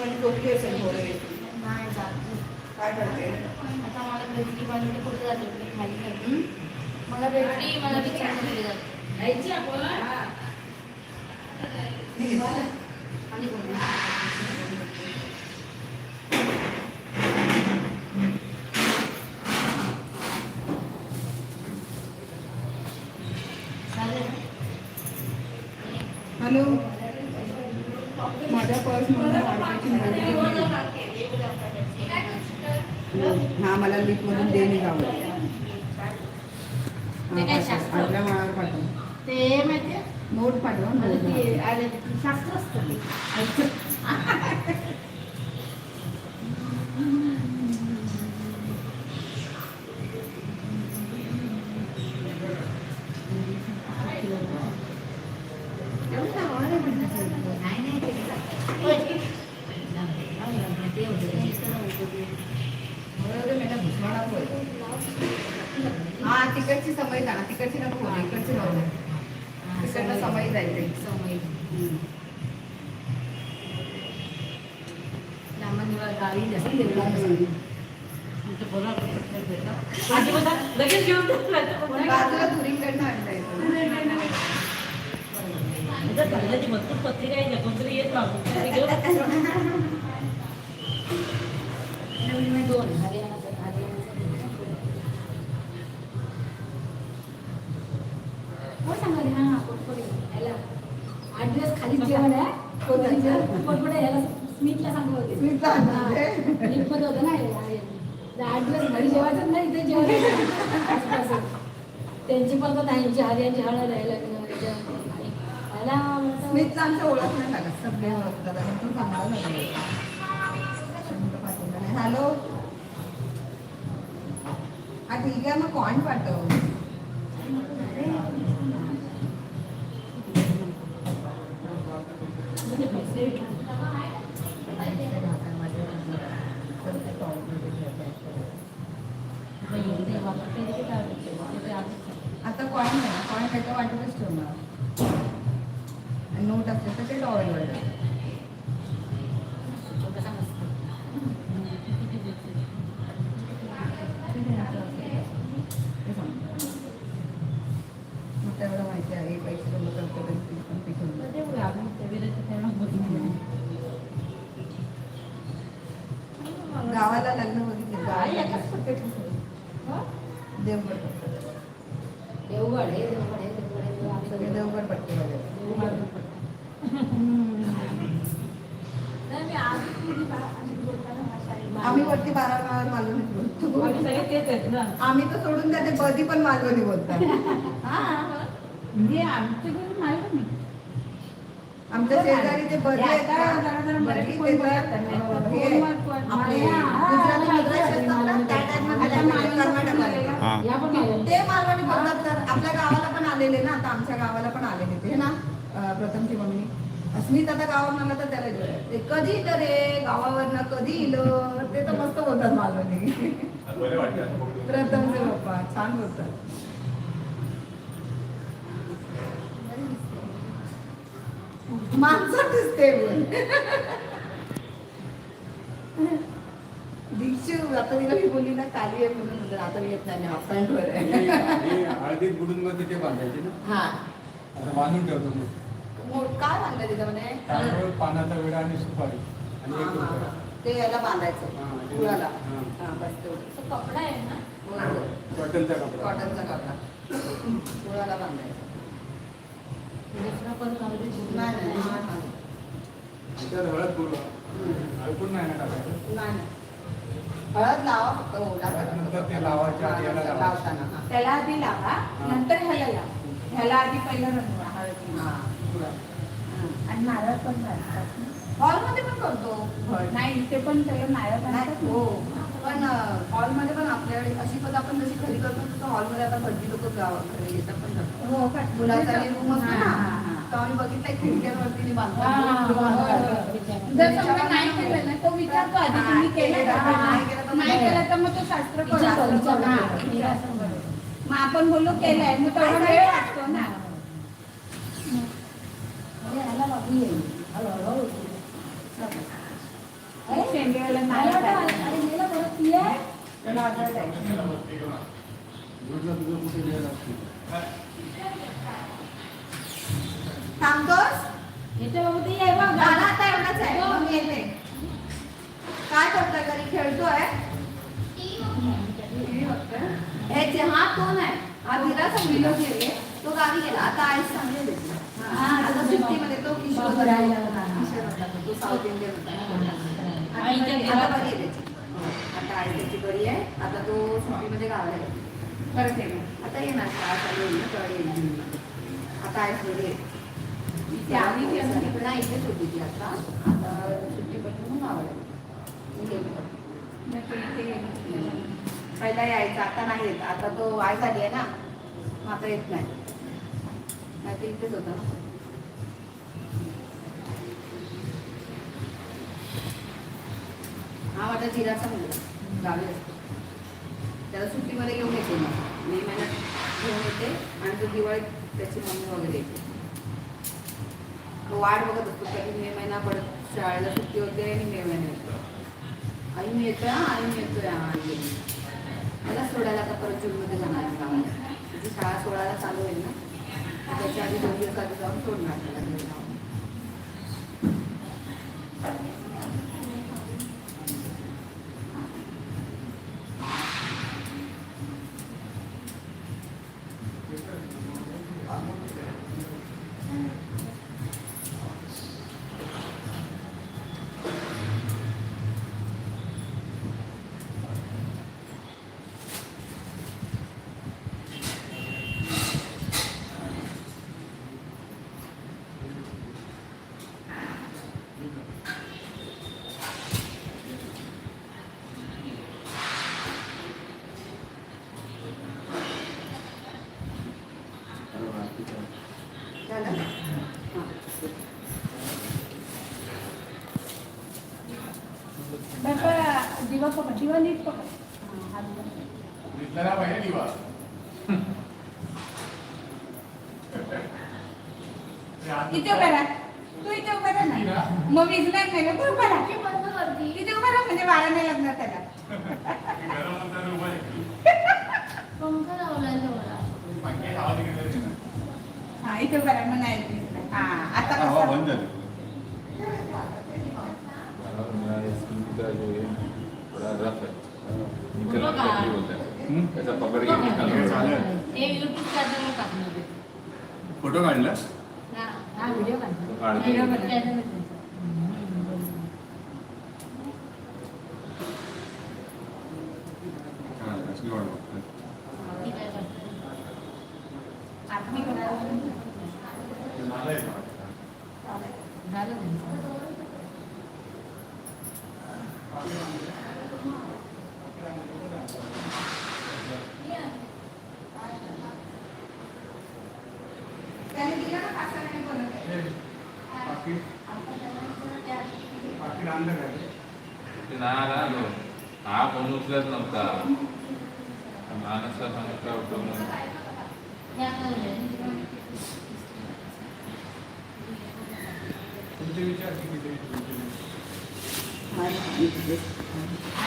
म्हणजे झोपली असेल थोडं नाही जात. काय करते? आता मला भेटली पाहिजे तर कुठे जाते? मी खाली खाली? मला भेटली मला विचार केली जाते आणि कोणी? चालेल ना? हॅलो माझ्या पर्समध्ये वाढवायची हा मला लिफ्टमधून दे निघावं ते शास्त्र? आपल्या माळावर पाठव. ते माहितीये नोट पाठव शास्त्र असतं ते नाही नाही ते हा तिकडची समय का ना तिकडची नको इकडची दे. तिकडनं समय जायचं समय गावी जास्त देवळात लगेच घेऊन टाकलं. बाजूला दुरीकडनं आणता येतं जर घालायची भरपूर पत्रिका आहे कोणतरी येत मागून. दोन हरियाणाचं हरियाणाचं हो सांगा रे, हा पोटपोटे याला आठ दिवस खालीच जेवण आहे. जेवण, पोटपोटे याला स्मितला सांगत होते. स्मितला होते? ना आठ दिवस घरी जेवायचं नाही जेवायचं असं. त्यांची पण तर त्यांची हरियांची हळद आहे लग्न जेवण. आमच्या ओळख नाही लागत. सगळे ओळखतात. आणि तो चांगला लागला. हॅलो? हा ठीक आहे. मग कॉइन पाठव आता कॉइन नाही ना कॉइन त्याच्या वाटतच ठेवणार. आणि गावाला लग्न बघितले. देवगड देवगड हे देवगड पट्टे. आम्ही वरती बारा गावावर मालवणी बोलतो. आम्ही सगळे तेच आहेत ना. आम्ही तर सोडून त्या ते बदी पण मालवणी बोलतात. म्हणजे आमच्याकडे नाही का मी. आमच्या शेजारी ते बदी आहेत आता जरा जरा ना, मराठी बदी कोण ते बोलत तर, नाही. अं, हे आहे, कोण- कोण- आपले हा, गुजराती हा, मद्रासी असतात ना, त्या time मध्ये आता language मालवणी कर्नाटकमध्ये. हा. या पण मालवणी. ते मालवणी बोलतात तर आपल्या गावाला पण आलेले ना आता आमच्या गावाला पण आलेले ते ना प्रथमची मम्मी. स्मित आता गावावर आला तर त्याला ते कधी तर गावावरनं कधी इलं? ते तर मस्त बोलतात मालवणी. प्रथमचे पप्पा छान बोलतात. माणसं दिसते दीक्षू आता तिला मी बोलली ना काली आहे म्हणून. म्हणलं, आता येत नाही मी फ्रंटवर आहे. हळदी बुडून मग तिथे बांधायची ना? हा. आता बांधून ठेवतो मग मोठ काय बांधलं त्याच्यामध्ये तांदूळ पानाचा विडा आणि सुपारी आणि हा, एक हा, रुपया हा. ते याला बांधायचं हा, हा. हा बस तेवढं तो कपडा आहे ना होय, होय. कॉटनचा कपडा कॉटनचा कपडा बांधायचं हा, हा. हळद पूर्व. हळकून नाही ना टाकायचं नाही नाही. हळद लावा फक्त ओला. नंतर ते लावायच्या हा, हा. त्याला आधी लावा नंतर ह्याला लावा ह्याला आधी पहिलं रंगवा हळदी. आणि नारळ पण घालतात हॉलमध्ये पण करतो. नाही इथे पण त्याला नारळ घालतात हो. पण हॉलमध्ये पण आपल्याकडे अशी पद्धत आपण जशी घरी करतो तसं हॉलमध्ये आता भटजी लोक गावाकडे येतात पण हो का मुलाचा रूम असतो ना. तर आम्ही बघितलंय खिडक्यांवरती हा. जर समजा नाही केलं ना तो विचारतो आधी तुम्ही केलं. नाही केलं तर मग तो शास्त्र करतो. मग आपण बोललो केलंय मग तेवढा वेळ लागतो ना. मला नाही? थांबतोस? गाणं आता एवढंच आहे. मग मी येते. काय करतोय घरी? खेळतोय? हे जे हा? तो नाही हा धीराचा मुलगा गेले तो गावी गेला आता आई चांगले देते हा, आता सुट्टीमध्ये तो किशोर बाबा होता. राहिला होता. किशोर होता तो. तो साऊथ इंडियन होता आता आईच्या बरी- घरात- आता बरी आहे त्याची आता आई त्याची बरी आहे आता तो सुट्टीमध्ये गावाला गेला परत येणार. आता येणार शाळा चालू होईल ना, तेव्हा येईल आता आई बरी आहे ती आली की असं तिकडे नाही। इथेच होती ती आता। आता सुट्टी पडली म्हणून गावाला गेली. गेली. नाही तर इथे येणार. पहिला यायचा आता नाही येत. आता तो आय झाली आहे ना मग आता येत नाही. नाही इथेच होतं ना. हा माझा जिराचा मुलगा. गावी असतो त्याला सुट्टीमध्ये घेऊन येते मग. मे महिन्यात घेऊन येते आणि तो दिवाळीत त्याची मम्मी वगैरे येते. तो वाट बघत असतो कधी मे महिना पडत शाळेला सुट्टी होते आणि मे महिना येतो आई मी येतोय आई मी येतोय हा, आई येतोय. मला सोडायला आता परत जूनमध्ये जाणार आहे गावाला तिची शाळा सोडायला चालू आहे ना त्याच्या आधी दोन दिवसात जाऊन सोडणार त्याला घरी जाऊन. झालं हां. बाबा, दिवा पकड दिवा नीट हा, दिवा इथे राहा. तू इथे उभा राहा ना. मग विजणार नाही ना तू उभा राहा. इथे उभा राहा म्हणजे वारा नाही लागणार त्याला. पंखा तेवढा. हा इथे राहा मग नाही. हा आता हवा कसं बंद झाली हम्म? चालेल. हे युट्यूब. फोटो काढला हा. हा व्हिडिओ channel आहे त्यांचं. हा, असली वाट बघतोय. ती काय करते? आत्मी कोणाला ते मला येतं. झालं त्यांचं. त्याने दिलं ना कासाराने बनवलं. पाकीट पाकीट आणलं काय ते नाही आला ना तो. हा फोन उचलत नव्हता माणसा सांगितलं होतं म्हणून. हे आपलं आहे. तुमचे विचार किती 买衣服